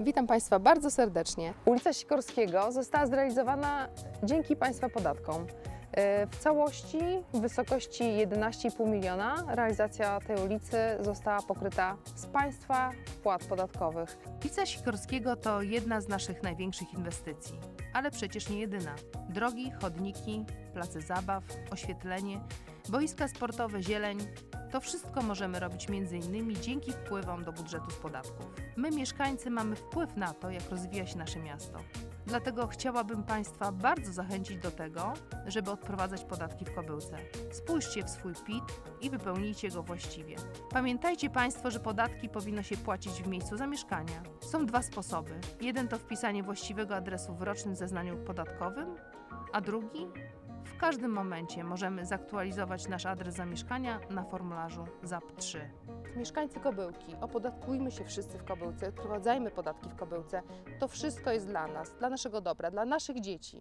Witam Państwa bardzo serdecznie. Ulica Sikorskiego została zrealizowana dzięki Państwa podatkom. E, W całości w wysokości 11,5 miliona realizacja tej ulicy została pokryta z Państwa wpłat podatkowych. Ulica Sikorskiego to jedna z naszych największych inwestycji, ale przecież nie jedyna. Drogi, chodniki, place zabaw, oświetlenie, boiska sportowe, zieleń to wszystko możemy robić m.in. dzięki wpływom do budżetu podatków. My, mieszkańcy, mamy wpływ na to, jak rozwija się nasze miasto. Dlatego chciałabym Państwa bardzo zachęcić do tego, żeby odprowadzać podatki w Kobyłce. Spójrzcie w swój PIT i wypełnijcie go właściwie. Pamiętajcie Państwo, że podatki powinno się płacić w miejscu zamieszkania. Są dwa sposoby. Jeden to wpisanie właściwego adresu w rocznym zeznaniu podatkowym, a drugi w każdym momencie możemy zaktualizować nasz adres zamieszkania na formularzu ZAP3. Mieszkańcy Kobyłki, opodatkujmy się wszyscy w Kobyłce, odprowadzajmy podatki w Kobyłce. To wszystko jest dla nas, dla naszego dobra, dla naszych dzieci.